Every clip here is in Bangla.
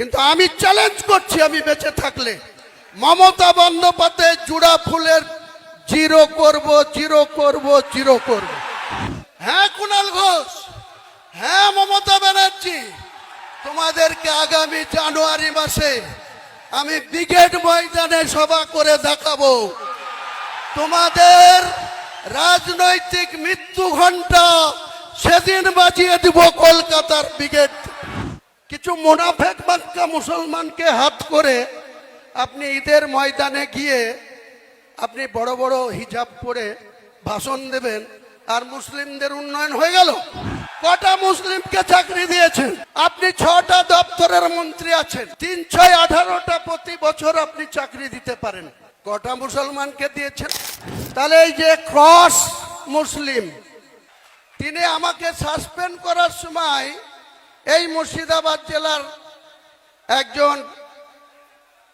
কিন্তু আমি চ্যালেঞ্জ করছি আমি বেঁচে থাকলে। মমতা বন্দ্যোপাধ্যায় জুড়া ফুলের জিরো করব জিরো করব জিরো করব। হ্যাঁ কুণাল ঘোষ। হ্যাঁ মমতা ব্যানার্জি। তোমাদেরকে আগামী জানুয়ারি মাসে আমি ব্রিগেড ময়দানে সভা করে দেখাবো। তোমাদের রাজনৈতিক মৃত্যু ঘণ্টা সেদিন বাজিয়ে দিব কলকাতার ব্রিগেড কিছু মোনাফেক বাক্কা মুসলমানকে হাত করে আপনি ঈদের ময়দানে গিয়ে আপনি বড় বড় হিজাব পরে ভাষণ দেবেন, আর মুসলিমদের উন্নয়ন হয়ে গেল। কটা মুসলিমকে চাকরি দিয়েছেন? আপনি ছটা দপ্তরের মন্ত্রী আছেন। তিন, ছয়, আঠারোটা প্রতি বছর আপনি চাকরি দিতে পারেন। কটা মুসলমানকে দিয়েছেন? তাহলে এই যে ক্রস মুসলিম, তিনি আমাকে সাসপেন্ড করার সময় এই মুর্শিদাবাদ জেলার একজন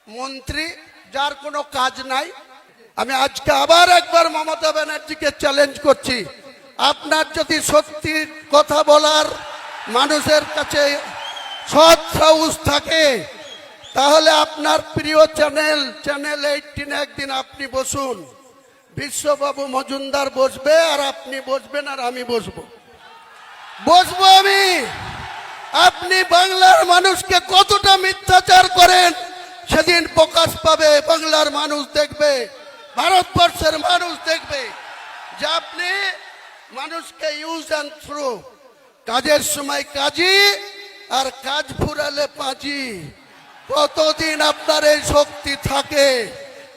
মন্ত্রী, যার কোনো কাজ নাই। আমি আজকে আবার একবার মমতা ব্যানার্জিকে চ্যালেঞ্জ করছি। আপনার যদি সত্যি কথা বলার মানুষের কাছে সৎ সাহস থাকে, তাহলে আপনার প্রিয় চ্যানেল চ্যানেল এইটিন একদিন আপনি বসুন। বিশ্ববাবু মজুমদার বসবে আর আপনি বসবেন আর আমি বসবো। বসবো আমি। আপনি বাংলার মানুষকে কতটা মিথ্যাচার করেন, সেদিন প্রকাশ পাবে, বাংলার মানুষ দেখবে, ভারতবর্ষের মানুষ দেখবে যে আপনি মানুষকে ইউজ অ্যান্ড থ্রু কাজের সময় কাজী আর কাজ ফুরালে পাঁচি। কতদিন আপনার এই শক্তি থাকে?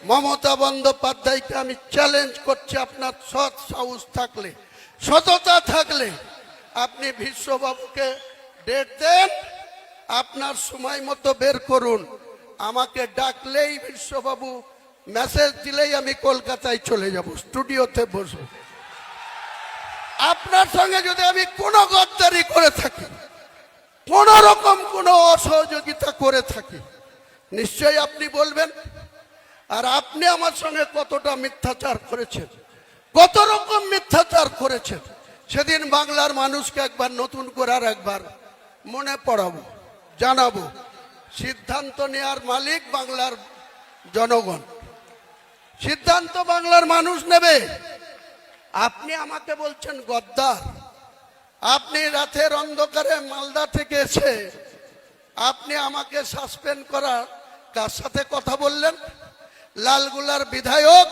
মমতা বন্দ্যোপাধ্যায়কে আমি চ্যালেঞ্জ করছি আপনার সৎ সাহস থাকলে, সততা থাকলে। আপনি বিশ্ববাবুকে ডেট দেন আপনার সময় মতো বের করুন। আমাকে ডাকলেই বিশ্ববাবু মেসেজ দিলেই আমি কলকাতায় চলে যাব স্টুডিওতে বসবো। আপনার সঙ্গে যদি আমি কোনো গদ্দারি করে থাকি, কোন রকম কোনো অসহযোগিতা করে থাকি, নিশ্চয়ই আপনি বলবেন, আর আপনি আমার সঙ্গে কতটা মিথ্যাচার করেছেন? কত রকম মিথ্যাচার করেছেন? সেদিন বাংলার মানুষকে একবার নতুন করার একবার মনে পড়াবো, জানাব। সিদ্ধান্ত নেওয়ার মালিক বাংলার জনগণ। সিদ্ধান্ত বাংলার মানুষ নেবে। আপনি আমাকে বলছেন গদ্দার। আপনি রাতের অন্ধকারে মালদা থেকে এসে আপনি আমাকে সাসপেন্ড করার কার সাথে কথা বললেন? লালগুলার বিধায়ক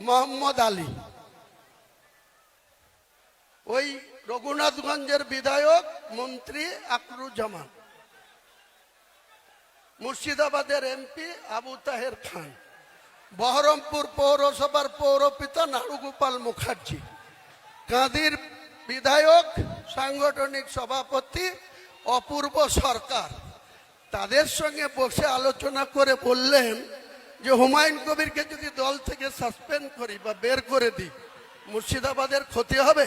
মোহাম্মদ আলী। ওই রঘুনাথগঞ্জের বিধায়ক মন্ত্রী আকরুজ্জামান, মুর্শিদাবাদের এমপি আবু তাহের খান, বহরমপুর পৌরসভার পৌরপিতা নাড়ুগোপাল মুখার্জি, কাঁদির বিধায়ক, সাংগঠনিক সভাপতি, অপূর্ব সরকার। তাদের সঙ্গে বসে আলোচনা করে বললেন যে, হুমায়ুন কবিরকে যদি দল থেকে সাসপেন্ড করি বা বের করে দিই, মুর্শিদাবাদের ক্ষতি হবে?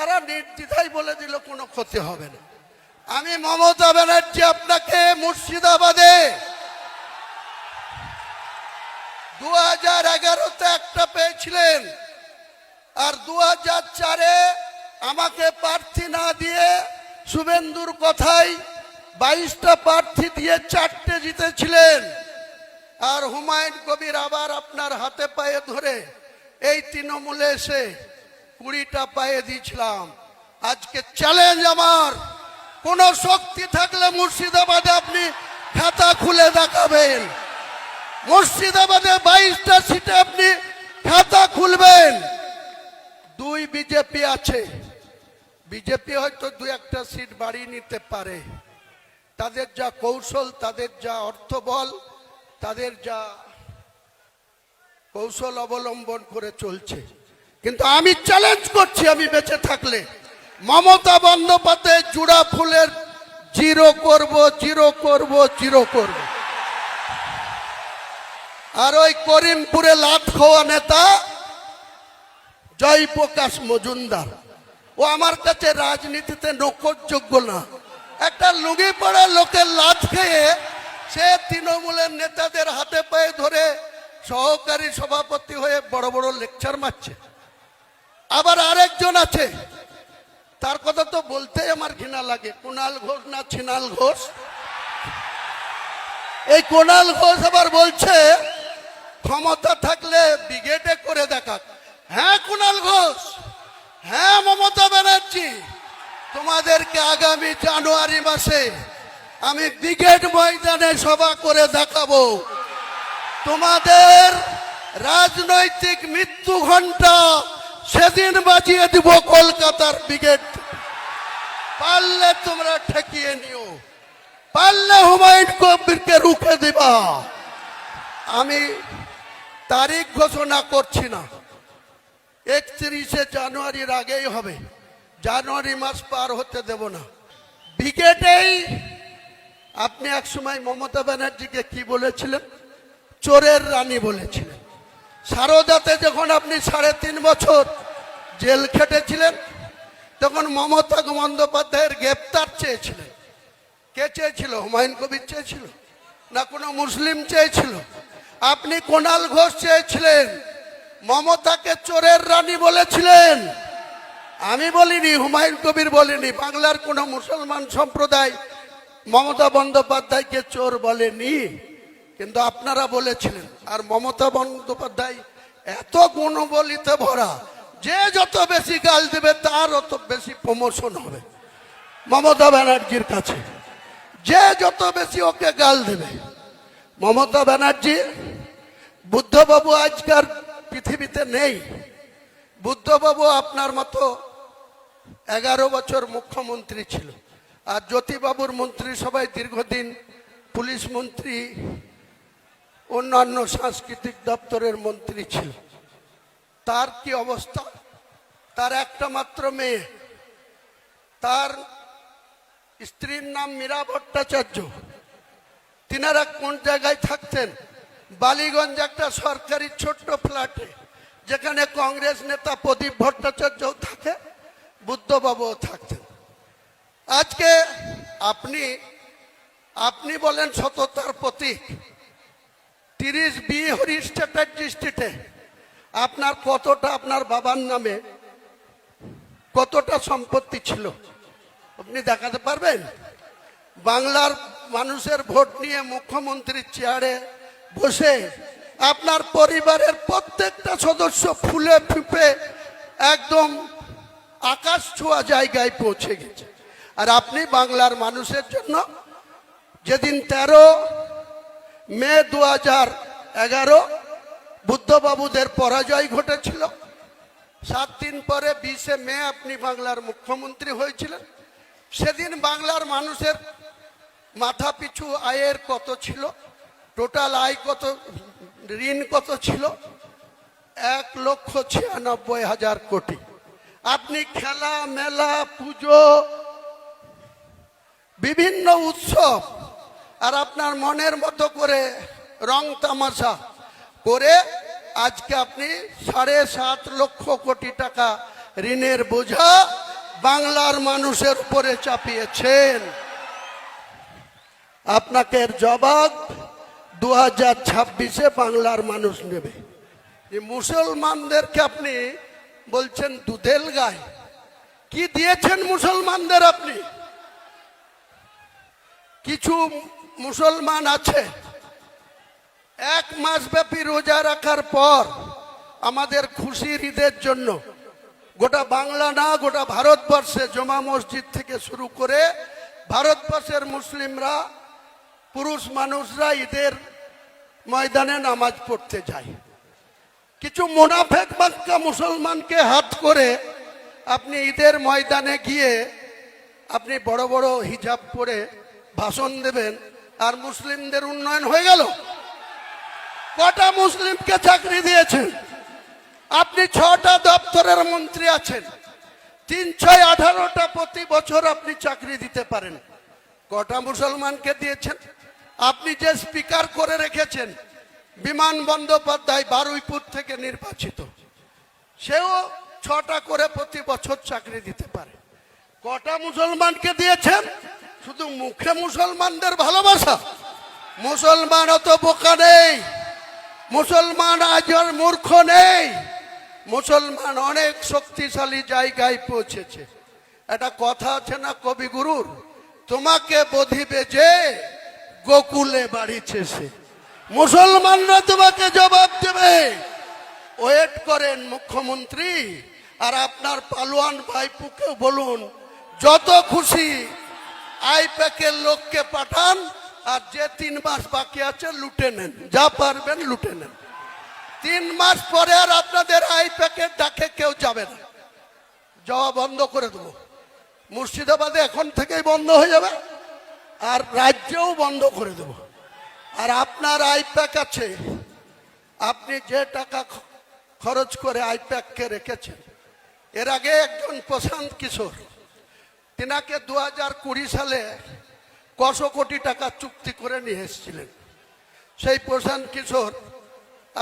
তারা নির্দ্বিধায় বলে দিল, কোনো ক্ষতি হবে না। আমি মমতা ব্যানার্জি আপনাকে মুর্শিদাবাদে দু হাজার এগারোতে একটা পেয়েছিলেন। আর দু হাজার চারে আমাকে প্রার্থী না দিয়ে শুভেন্দুর কথাই বাইশটা প্রার্থী দিয়ে চারটে জিতেছিলেন। আর হুমায়ুন কবির আবার আপনার হাতে পায়ে ধরে এই তৃণমূলে এসে কুড়িটা পায়ে দিয়েছিলাম। আজকে চ্যালেঞ্জ আমার। কোন শক্তি থাকলে মুর্শিদাবাদে আপনি খাতা খুলে দেখাবেন। মুর্শিদাবাদে বাইশটা সিটে আপনি খাতা খুলবেন। দুই বিজেপি আছে। বিজেপি হয়তো দু একটা সিট বাড়িয়ে নিতে পারে। তাদের যা কৌশল, তাদের যা অর্থবল, তাদের যা কৌশল অবলম্বন করে চলছে। কিন্তু আমি চ্যালেঞ্জ করছি আমি বেঁচে থাকলে। মমতা বন্দ্যোপাধ্যায় জুড়া ফুলের জিরো করব জিরো করব জিরো করব। আর ওই করিমপুরে লাট খাওয়া নেতা জয়প্রকাশ মজুমদার। ও আমার কাছে রাজনীতিতে নকরযোগ্য না। একটা লুঙ্গি পড়া লোকের লাথ খেয়ে সে তৃণমূলের নেতাদের হাতে পায়ে ধরে সহকারী সভাপতি হয়ে বড় বড় লেকচার মারছে। আবার আরেকজন আছে। তার কথা তো বলতেই আমার ঘৃণা লাগে। কুণাল ঘোষ না ছিনাল ঘোষ? এই কোনাল ঘোষ আবার বলছে, ক্ষমতা থাকলে ব্রিগেডে করে দেখাক। হ্যাঁ কুণাল ঘোষ? হ্যাঁ মমতা ব্যানার্জি। তোমাদেরকে আগামী জানুয়ারি মাসে আমি ব্রিগেড ময়দানে সভা করে দেখাবো। তোমাদের রাজনৈতিক মৃত্যু ঘণ্টা সেদিন বাজিয়ে দিব কলকাতার ব্রিগেড। পারলে তোমরা ঠেকিয়ে নিও। পারলে হুমায়ুন কবিরকে রুখে দিবা। আমি তারিখ ঘোষণা করছি না। একত্রিশে জানুয়ারির আগেই হবে। জানুয়ারি মাস পার হতে দেব না। ব্রিগেডেই আপনি এক সময় মমতা ব্যানার্জিকে কি বলেছিলেন? চোরের রানী বলেছিলেন। সারদাতে যখন আপনি সাড়ে তিন বছর জেল খেটেছিলেন, তখন মমতা বন্দ্যোপাধ্যায়ের গ্রেপ্তার চেয়েছিলেন। কে চেয়েছিল? হুমায়ুন কবির চেয়েছিল? না কোনো মুসলিম চেয়েছিল? আপনি কোনাল ঘোষ চেয়েছিলেন, মমতাকে চোরের রানী বলেছিলেন। আমি বলিনি, হুমায়ুন কবির বলিনি, বাংলার কোনো মুসলমান সম্প্রদায় মমতা বন্দ্যোপাধ্যায়কে চোর বলেনি। কিন্তু আপনারা বলেছিলেন, আর মমতা বন্দ্যোপাধ্যায় এত গুণবলিতে ভরা, যে যত বেশি গাল দেবে তার অত বেশি প্রমোশন হবে। মমতা ব্যানার্জির কাছে, যে যত বেশি ওকে গাল দেবে। মমতা ব্যানার্জি, বুদ্ধবাবু আজকার পৃথিবীতে নেই। বুদ্ধবাবু আপনার মতো এগারো বছর মুখ্যমন্ত্রী ছিল। আর জ্যোতিবাবুর মন্ত্রী সবাই দীর্ঘদিন পুলিশ মন্ত্রী অন্যান্য সাংস্কৃতিক দপ্তরের মন্ত্রী ছিল। তার কি অবস্থা? তার একটা মাত্র মেয়ে। তার স্ত্রীর নাম মীরা ভট্টাচার্য। তিনারা কোন জায়গায় থাকতেন? বালিগঞ্জ একটা সরকারি ছোট্ট ফ্ল্যাটে, যেখানে কংগ্রেস নেতা প্রদীপ ভট্টাচার্য থাকে, বুদ্ধবাবুও থাকতেন। আজকে আপনি আপনি বলেন সততার প্রতীক। তিরিশ বি হরিশ স্ট্রিটে আপনার কতটা আপনার বাবার নামে কতটা সম্পত্তি ছিল? আপনি দেখাতে পারবেন? বাংলার মানুষের ভোট নিয়ে মুখ্যমন্ত্রীর চেয়ারে বসে আপনার পরিবারের প্রত্যেকটা সদস্য ফুলে ফুপে একদম আকাশ ছোঁয়া জায়গায় পৌঁছে গেছে। আর আপনি বাংলার মানুষের জন্য যেদিন তেরো মে দু হাজার এগারো বুদ্ধবাবুদের পরাজয় ঘটেছিল। সাত দিন পরে বিশে মে আপনি বাংলার মুখ্যমন্ত্রী হয়েছিলেন। সেদিন বাংলার মানুষের মাথা পিছু আয়ের কত ছিল? টোটাল আয় কত, ঋণ কত ছিল? এক লক্ষ ছিয়ানব্বই হাজার কোটি। আপনি খেলা, মেলা, পুজো, বিভিন্ন উৎসব আর আপনার মনের মতো করে রং তামাশা করে আজকে আপনি সাড়ে সাত লক্ষ কোটি টাকা ঋণের বোঝা বাংলার মানুষের উপরে চাপিয়েছেন। আপনাকে জবাব দু হাজার ছাব্বিশে বাংলার মানুষ নেবে। মুসলমানদেরকে আপনি বলছেন দুধেল গায়। কি দিয়েছেন মুসলমানদের আপনি? কিছু মুসলমান আছে। এক মাস ব্যাপী রোজা রাখার পর আমাদের খুশির ঈদের জন্য গোটা বাংলা না, গোটা ভারতবর্ষে জমা মসজিদ থেকে শুরু করে ভারতবর্ষের মুসলিমরা, পুরুষ মানুষরা ঈদের ময়দানে নামাজ পড়তে যায়। কিছু মোনাফেক বাক্কা মুসলমানকে হাত করে আপনি ঈদের ময়দানে গিয়ে আপনি বড় বড় হিজাব পরে ভাষণ দেবেন আর মুসলিমদের উন্নয়ন হয়ে গেল। কটা মুসলিমকে চাকরি দিয়েছেন? আপনি ছটা দপ্তরের মন্ত্রী আছেন। তিন, ছয়, আঠারোটা প্রতি বছর আপনি চাকরি দিতে পারেন। কটা মুসলমানকে দিয়েছেন? আপনি যে স্পিকার করে রেখেছেন, বিমান বন্দ্যোপাধ্যায় বারুইপুর থেকে নির্বাচিত, সেও ছটা করে প্রতি বছর চাকরি দিতে পারে। কটা মুসলমানকে দিয়েছেন? শুধু মুখে মুসলমানদের ভালোবাসা। মুসলমান অত বোকা নেই। মুসলমান আজ আর মূর্খ নেই। মুসলমান অনেক শক্তিশালী জায়গায় পৌঁছেছে। একটা কথা আছে না কবিগুরুর তোমাকে বধিবে যে গোকুলে বাড়িছে সে মুসলমানরা তোমাকে জবাব দেবে। ওয়েট করেন মুখ্যমন্ত্রী, আর আপনার পালোয়ান ভাইপুকে বলুন, যত খুশি আইপ্যাকের লোককে পাঠান আর যে তিন মাস বাকি আছে লুটে নেন। যা পারবেন লুটে নেন। তিন মাস পরে আর আপনাদের আইপ্যাকের ডাকে কেউ যাবে না। যাওয়া বন্ধ করে দেবো। মুর্শিদাবাদে এখন থেকেই বন্ধ হয়ে যাবে আর রাজ্যেও বন্ধ করে দেব। আর আপনার আইপ্যাক আছে। আপনি যে টাকা খরচ করে আইপ্যাককে রেখেছেন। এর আগে একজন প্রশান্ত কিশোর তিনাকে দু হাজার কুড়ি সালে কশো কোটি টাকা চুক্তি করে নিয়ে এসেছিলেন। সেই প্রশান্ত কিশোর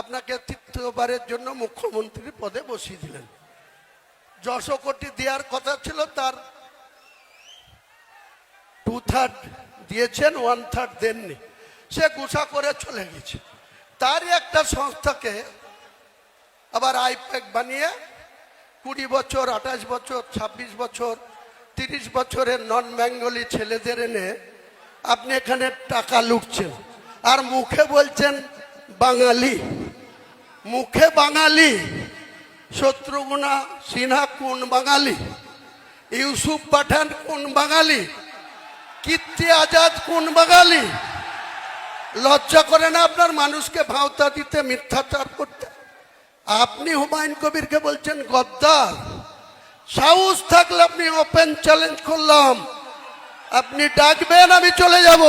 আপনাকে তৃতীয়বারের জন্য মুখ্যমন্ত্রী পদে বসিয়ে দিলেন। যশো কোটি দেওয়ার কথা ছিল, তার টু থার্ড দিয়েছেন ওয়ান থার্ড দেননি। সে গুছা করে চলে গেছে। তারই একটা সংস্থাকে আবার আইপ্যাক বানিয়ে কুড়ি বছর, আঠাশ বছর ২৬ বছর তিরিশ বছরের নন বেঙ্গলি ছেলেদের এনে আপনি এখানে টাকা লুটছেন। আর মুখে বলছেন বাঙালি। মুখে বাঙালি। শত্রুঘ্না সিনহা কোন বাঙালি? ইউসুফ পাঠান কোন বাঙালি? কীর্তি আজাদ কোন বাঙালি? লজ্জা করে না আপনার মানুষকে ভাওতা দিতে মিথ্যাচার করতে? আপনি হুমায়ুন কবিরকে বলছেন গদ্দার। সাহস থাকলে আপনি ওপেন চ্যালেঞ্জ করলাম। আপনি ডাকবেন, আমি চলে যাব।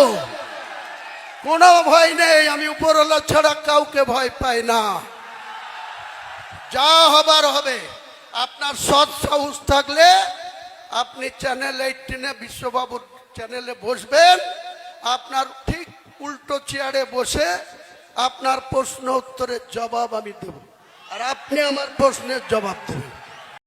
কোনো ভয় নেই, আমি উপরওয়ালা ছাড়া কাউকে ভয় পাই না। যা হবার হবে। আপনার সৎ সাহস থাকলে আপনি চ্যানেল এইটিনে বিশ্ববাবুর চ্যানেলে বসবেন। আপনার ঠিক উল্টো চেয়ারে বসে আপনার প্রশ্ন উত্তরের জবাব আমি দেব। আর আপনি আমার প্রশ্নের জবাব দেবেন।